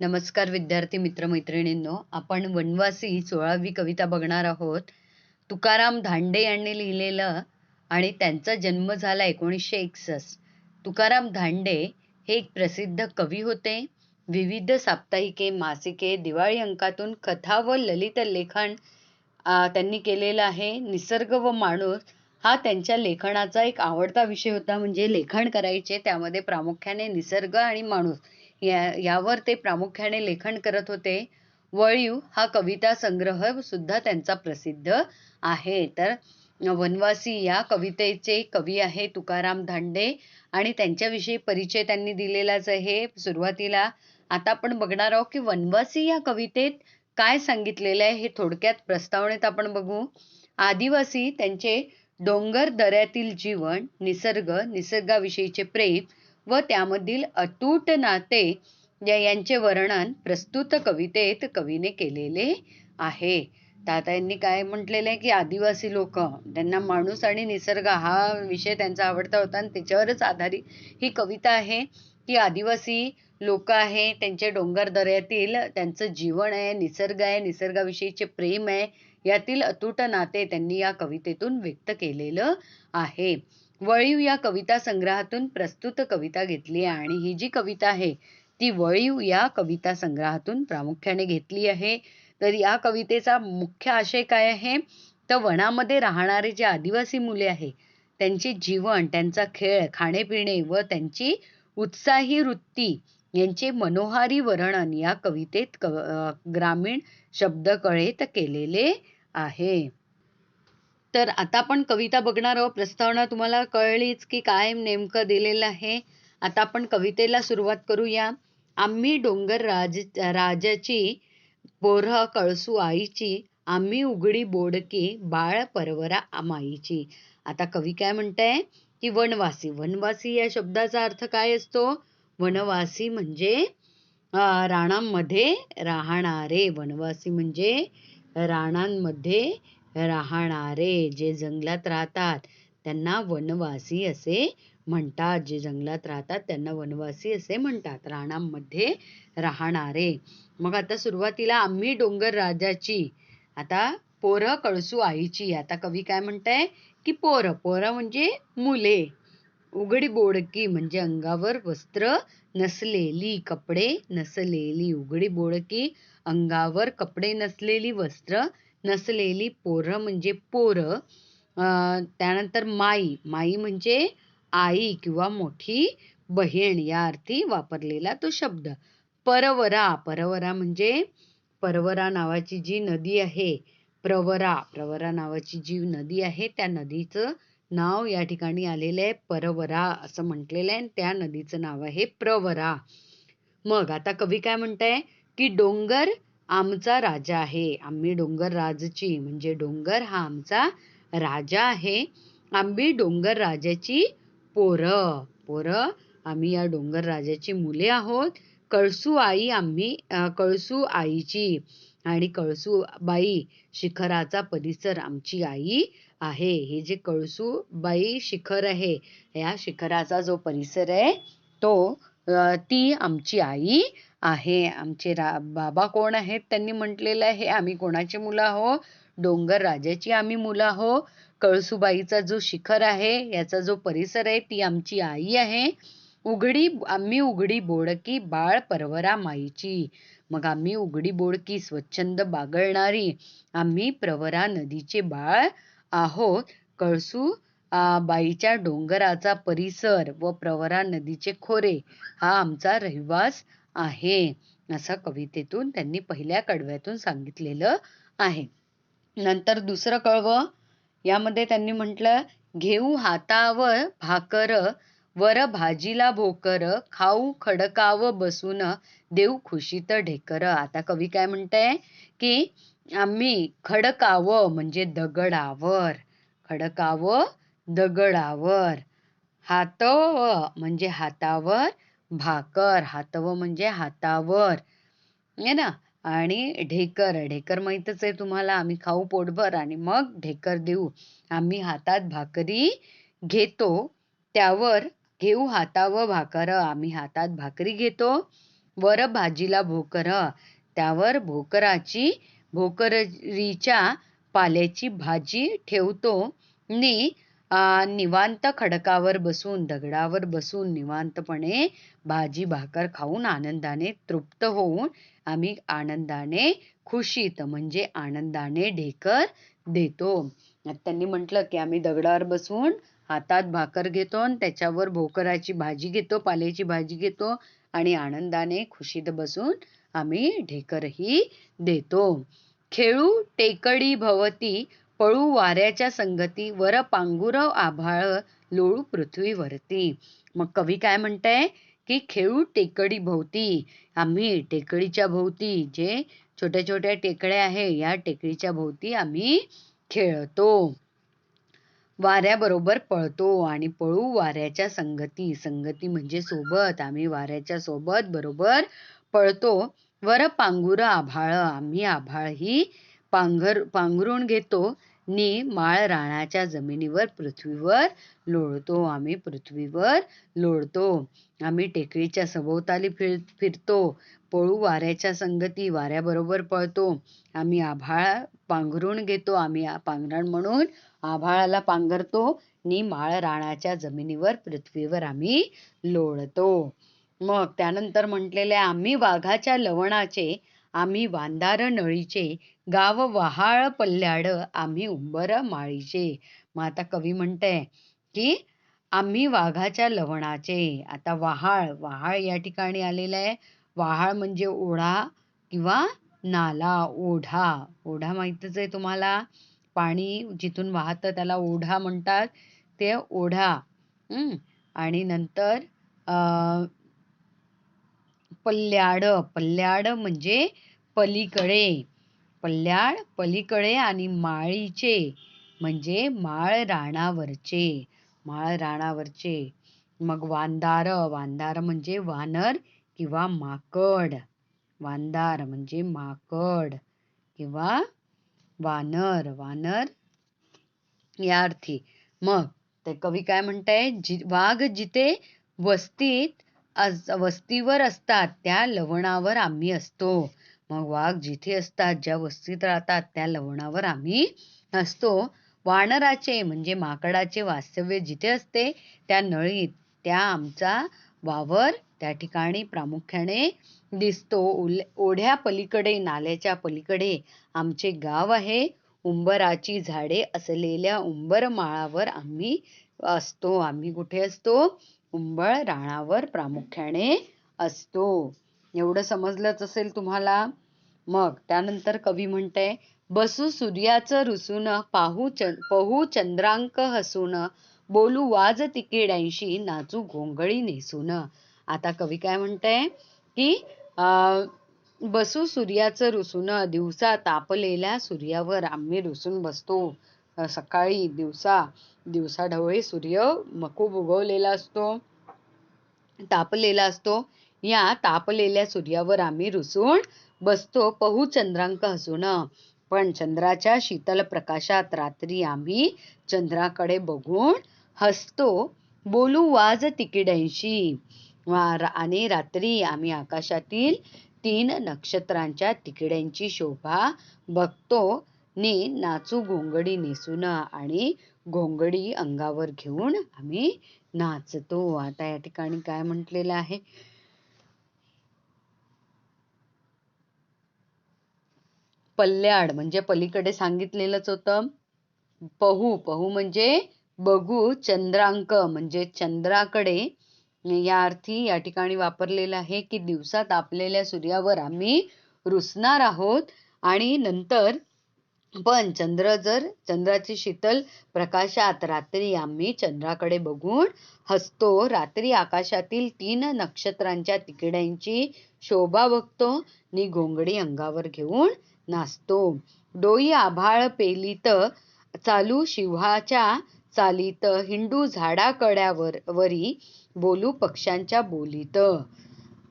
नमस्कार विद्यार्थी मित्र मैत्रिणींनो आपण वनवासी सोळावी कविता बघणार आहोत. तुकाराम धांडे यांनी लिहिलेलं आणि त्यांचा जन्म झाला एकोणीसशे एकसष्ट. तुकाराम धांडे हे एक प्रसिद्ध कवी होते. विविध साप्ताहिके मासिके दिवाळी अंकातून कथा व ललित लेखन त्यांनी केलेलं आहे. निसर्ग व माणूस हा त्यांच्या लेखनाचा एक आवडता विषय होता. म्हणजे लेखन करायचे त्यामध्ये प्रामुख्याने निसर्ग आणि माणूस. या यावर ते प्रामुख्याने लेखन करत होते. वळीव हा कविता संग्रह सुद्धा त्यांचा प्रसिद्ध आहे. तर वनवासी या कवितेचे कवी आहे तुकाराम धांडे आणि त्यांच्याविषयी परिचय त्यांनी दिलेलाच आहे. सुरुवातीला आता आपण बघणार आहोत की वनवासी या कवितेत काय सांगितलेलं आहे हे थोडक्यात प्रस्तावनेत आपण बघू. आदिवासी त्यांचे डोंगर दऱ्यातील जीवन निसर्ग निसर्गाविषयीचे प्रेम व त्यामधील अतूट नाते या यांचे वर्णन प्रस्तुत कवितेत कवीने केलेले आहे. ताता यांनी काय म्हटलेलं आहे की आदिवासी लोक त्यांना माणूस आणि निसर्ग हा विषय त्यांचा आवडता होता आणि त्याच्यावरच आधारित ही कविता आहे. की आदिवासी लोक आहे त्यांचे डोंगर दऱ्यातील त्यांचं जीवन आहे निसर्ग आहे निसर्गाविषयीचे प्रेम आहे यातील अतूट नाते त्यांनी या कवितेतून व्यक्त केलेलं आहे. वळीव या कविता संग्रहातून प्रस्तुत कविता घेतली आहे आणि ही जी कविता आहे ती वळीव या कविता संग्रहातून प्रामुख्याने घेतली आहे. तर या कवितेचा मुख्य आशय काय आहे? तर वनामध्ये राहणारे जे आदिवासी मुले आहे त्यांचे जीवन त्यांचा खेळ खाणेपिणे व त्यांची उत्साही वृत्ती यांचे मनोहारी वर्णन या कवितेत क ग्रामीण शब्दकळेत केलेले आहे. तर आता आपण कविता बघणार आहोत. प्रस्तावना तुम्हाला कळलीच की काय नेमकं दिलेलं आहे. आता आपण कवितेला सुरुवात करूया. आम्ही डोंगर राज राजाची पोरह कळसू आईची आम्ही उघडी बोडकी बाळ परवरा माईची. आता कवी काय म्हणताय? की वनवासी वनवासी या शब्दाचा अर्थ काय असतो? वनवासी म्हणजे राणांमध्ये राहणारे. वनवासी म्हणजे राणांमध्ये राहणारे जे जंगलात राहतात त्यांना वनवासी असे म्हणतात. जे जंगलात राहतात त्यांना वनवासी असे म्हणतात. राणांमध्ये राहणारे. मग आता सुरुवातीला आम्ही डोंगर राजाची आता पोरं कळसू आईची. आता कवी काय म्हणताय? की पोरं. पोरं म्हणजे मुले. उघडी बोडकी म्हणजे अंगावर वस्त्र नसलेली कपडे नसलेली. उघडी बोडकी अंगावर कपडे नसलेली वस्त्र नसलेली पोरं म्हणजे पोरं. त्यानंतर माई. माई म्हणजे आई किंवा मोठी बहीण या अर्थी वापरलेला तो शब्द. परवरा. परवरा म्हणजे परवरा नावाची जी नदी आहे. प्रवरा. प्रवरा नावाची जी नदी आहे त्या नदीचं नाव या ठिकाणी आलेलं आहे. परवरा असं म्हटलेलं आहे. त्या नदीचं नाव आहे प्रवरा. मग आता कवी काय म्हणताय? की डोंगर आमचा राजा आहे. आम्ही डोंगर राजची म्हणजे डोंगर हा आमचा राजा आहे. आम्ही डोंगर राजाची पोरं. पोरं आम्ही या डोंगर राजाची मुले आहोत. कळसू आई आम्ही कळसू आईची आणि कळसू बाई शिखराचा परिसर आमची आई आहे. हे जे कळसू बाई शिखर आहे या शिखराचा जो परिसर आहे तो ती आमची आई आहे. आमचे रा बाबा कोण आहेत? त्यांनी म्हटलेलं आहे आम्ही कोणाची मुलं आहो डोंगर राजाची आम्ही मुलं आहो कळसूबाईचा जो शिखर आहे याचा जो परिसर आहे ती आमची आई आहे. उघडी आम्ही उघडी बोडकी बाळ परवरा माईची. मग आम्ही उघडी बोडकी स्वच्छंद बागळणारी आम्ही प्रवरा नदीचे बाळ आहोत. कळसू बाईच्या डोंगराचा परिसर व प्रवरा नदीचे खोरे हा आमचा रहिवास आहे. असं कवितेतून त्यांनी पहिल्या कडव्यातून सांगितलेलं आहे. नंतर दुसरं कळवं. यामध्ये त्यांनी म्हटलं घेऊ हातावर भाकर वर भाजीला भोकर खाऊ खडकाव बसून देऊ खुशीत ढेकर. आता कवी काय म्हणताय की आम्ही खडकाव म्हणजे दगडावर. खडकाव दगडावर. हातव म्हणजे हातावर भाकर हातव म्हणजे हातावर. आहे ना? आणि ढेकर ढेकर माहीतच आहे तुम्हाला. आम्ही खाऊ पोटभर आणि मग ढेकर देऊ. आम्ही हातात भाकरी घेतो. त्यावर घेऊ हातावर भाकर. आम्ही हातात भाकरी घेतो. वर भाजीला भोकर. त्यावर भोकराची भोकरीच्या पाल्याची भाजी ठेवतो. नि निवांत खडकावर बसून दगडावर बसून निवांतपणे भाजी भाकर खाऊन आनंदाने तृप्त होऊन आम्ही आनंदाने खुशीत म्हणजे आनंदाने ढेकर देतो. त्यांनी म्हटलं की आम्ही दगडावर बसून हातात भाकर घेतो आणि त्याच्यावर भोकराची भाजी घेतो पाल्याची भाजी घेतो आणि आनंदाने खुशीत बसून आम्ही ढेकरही देतो. खेळू टेकडी भवती पळू वाऱ्याच्या संगती वर पांगुरव आभाळ लोळू पृथ्वीवरती. मग कवी काय म्हणताय? की खेळू टेकडी भोवती. आम्ही टेकडीच्या भोवती. जे छोट्या छोट्या टेकड्या आहे या टेकडीच्या भोवती आम्ही खेळतो. वाऱ्याबरोबर पळतो आणि पळू वाऱ्याच्या संगती. संगती म्हणजे सोबत. आम्ही वाऱ्याच्या सोबत बरोबर पळतो. वर पांघुरं आभाळ. आम्ही आभाळ ही पांघर पांघरून घेतो. ने माळ राणाच्या जमिनीवर पृथ्वीवर लोळतो. आम्ही पृथ्वीवर लोळतो. आम्ही टेकडीच्या सभोवताली फिर फिरतो. पळू वाऱ्याच्या संगती वाऱ्याबरोबर पळतो. आम्ही आभाळ पांघरून घेतो. आम्ही पांघरण म्हणून आभाळाला पांघरतो. नि माळ राणाच्या जमिनीवर पृथ्वीवर आम्ही लोळतो. मग त्यानंतर म्हटलेले आम्ही वाघाच्या लवणाचे आम्ही वांदार नळीचे गाव वहाळ पल्ल्याड आम्ही उंबर माळीचे मग आता कवी म्हणतंय की आम्ही वाघाच्या लवणाचे. आता वहाळ वहाळ या ठिकाणी आलेलं आहे. वहाळ म्हणजे ओढा किंवा नाला ओढा. ओढा माहीतच आहे तुम्हाला? पाणी जिथून वाहतं त्याला ओढा म्हणतात. ते ओढा. आणि नंतर पल्ल्याड. पल्ल्याड म्हणजे पलीकडे. पल्ल्याड पलीकडे आणि माळीचे म्हणजे माळ राणावरचे माळ राणावरचे. मग वांदार वांदार म्हणजे वानर किंवा माकड. वांदार म्हणजे माकड किंवा वानर वानर या अर्थी. मग ते कवी काय म्हणताय? जि वाघ जिथे वस्तीत अस- वस्तीवर असतात त्या लवणावर आम्ही असतो. मग वाघ जिथे असतात ज्या वस्तीत राहतात त्या लवणावर आम्ही असतो वानराचे म्हणजे माकडाचे वास्तव्य जिथे असते त्या नळीत. त्या आमचा वावर त्या ठिकाणी प्रामुख्याने दिसतो. ओल- ओढ्या पलीकडे नाल्याच्या पलीकडे आमचे गाव आहे. उंबराची झाडे असलेल्या उंबर माळावर आम्ही असतो. आम्ही कुठे असतो? उंबर राणावर प्रामुख्याने असतो. एवढं समजलंच असेल तुम्हाला? मग त्यानंतर कवी म्हणते बसू सूर्याचं रुसून पाहू च पहू चंद्रांक हसून बोलू वाज तिकिड्यांशी नाचू घोंगळी नेसून. आता कवी काय म्हणते की बसू सूर्याचं रुसून दिवसा तापलेल्या सूर्यावर आम्ही रुसून बसतो. सकाळी दिवसा दिवसा ढवळे सूर्य मखूब उगवलेला असतो तापलेला असतो. या तापलेल्या सूर्यावर आम्ही रुसून बसतो पहू चंद्रांक हसून. पण चंद्राच्या शीतल प्रकाशात रात्री आम्ही चंद्राकडे बघून हसतो. बोलू वाज तिकिड्यांशी. आणि रात्री आम्ही आकाशातील तीन नक्षत्रांच्या तिकिड्यांची शोभा बघतो. नि नाचू घोंगडी नेसून आणि घोंगडी अंगावर घेऊन आम्ही नाचतो. आता या ठिकाणी काय म्हटलेलं आहे? पल्ल्याड म्हणजे पलीकडे सांगितलेलंच होतं पहू पहू म्हणजे बघू चंद्रांक म्हणजे चंद्राकडे. या अर्थी या ठिकाणी वापरलेलं आहे की दिवसा तापलेल्या सूर्यावर आम्ही रुसणार आहोत आणि नंतर पण चंद्र जर चंद्राची शीतल प्रकाशात रात्री आम्ही चंद्राकडे बघून हसतो रात्री आकाशातील तीन नक्षत्रांच्या तिकड्यांची शोभा बघतो नि घोंगडी अंगावर घेऊन नाचतो. डोई आभाळ पेलीत चालू शिवाच्या चालीत हिंडू झाडाकड्यावर वरी बोलू पक्ष्यांच्या बोलीत.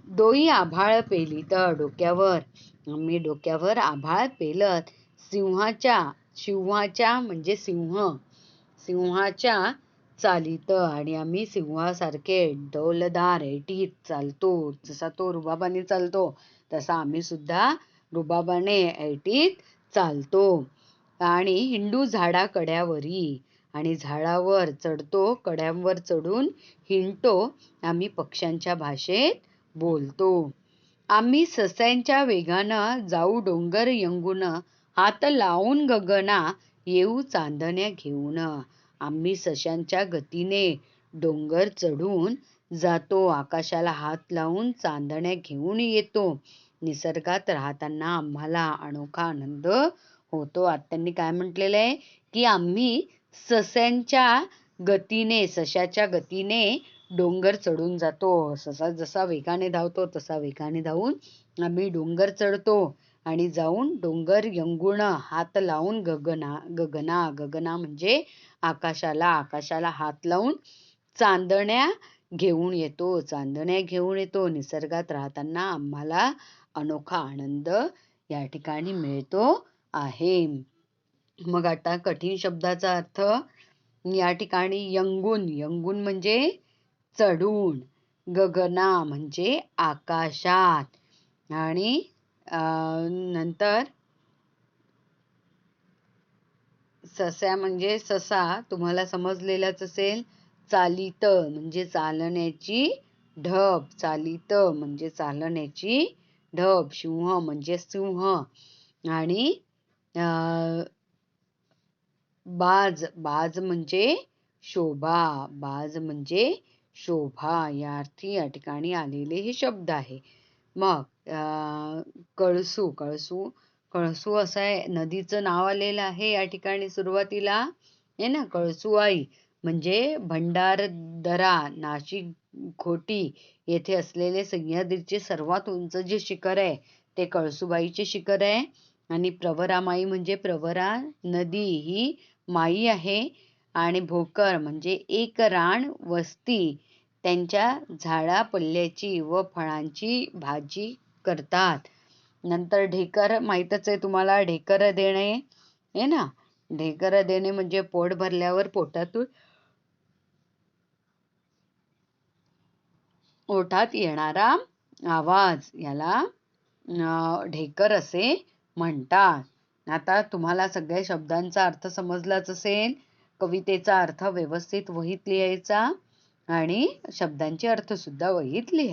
डोई आभाळ पेलीत डोक्यावर आम्ही डोक्यावर आभाळ पेलत सिंहाच्या शिंहाच्या म्हणजे सिंह. सिंहाच्या चालीत आणि आम्ही सिंहासारखे डौलदार ऐटीत चालतो. जसा तो रुबाबाने चालतो तसा आम्ही सुद्धा रुबाबाने ऐटीत चालतो. आणि हिंडू झाडा कड्यावरी आणि झाडावर चढतो कड्यांवर चढून हिंडतो. आम्ही पक्ष्यांच्या भाषेत बोलतो. आम्ही सस्यांच्या वेगानं जाऊ डोंगर यंगून हात लावून गगना येऊ चांदण्या घेऊन. आम्ही सशांच्या गतीने डोंगर चढून जातो. आकाशाला हात लावून चांदण्या घेऊन येतो. निसर्गात राहताना आम्हाला अनोखा आनंद होतो. आता त्यांनी काय म्हटलेलं आहे? की आम्ही सस्यांच्या गतीने सशाच्या गतीने डोंगर चढून जातो. ससा जसा वेगाने धावतो तसा वेगाने धावून आम्ही डोंगर चढतो. आणि जाऊन डोंगर यंगुण हात लावून गगना गगना गगना म्हणजे आकाशाला आकाशाला हात लावून चांदण्या घेऊन येतो. चांदण्या घेऊन येतो. निसर्गात राहताना आम्हाला अनोखा आनंद या ठिकाणी मिळतो आहे. मग आता कठीण शब्दाचा अर्थ या ठिकाणी यंगून यंगून म्हणजे चढून. गगना म्हणजे आकाशात. आणि नंतर सस्या म्हणजे ससा. तुम्हाला समजलेलाच असेल. चालित म्हणजे चालण्याची ढब. चालित म्हणजे चालण्याची ढब. सिंह म्हणजे सिंह. आणि बाज. बाज म्हणजे शोभा. बाज म्हणजे शोभा. या अर्थी या ठिकाणी आलेले हे शब्द आहे. मग कळसू कळसू कळसू असं आहे नदीचं नाव आलेलं आहे या ठिकाणी सुरुवातीला आहे ना कळसुआई म्हणजे भंडारदरा नाशिक खोटी येथे असलेले सह्याद्रीचे सर्वात उंच जे शिखर आहे ते कळसुबाईचे शिखर आहे. आणि प्रवरामाई म्हणजे प्रवरा नदी ही माई आहे. आणि भोकर म्हणजे एक रान वस्ती त्यांच्या झाडा पल्ल्याची व फळांची भाजी करतात. नंतर ढेकर माहीतच आहे तुम्हाला ढेकर देणे आहे ना? ढेकर देणे म्हणजे पोट भरल्यावर पोटातून ओठात येणारा आवाज याला ढेकर असे म्हणतात. आता तुम्हाला सगळ्या शब्दांचा अर्थ समजलाच असेल कवितेचा अर्थ व्यवस्थित वहीत लिहायचा आणि शब्दांचे अर्थ सुद्धा वहीत लिहायचे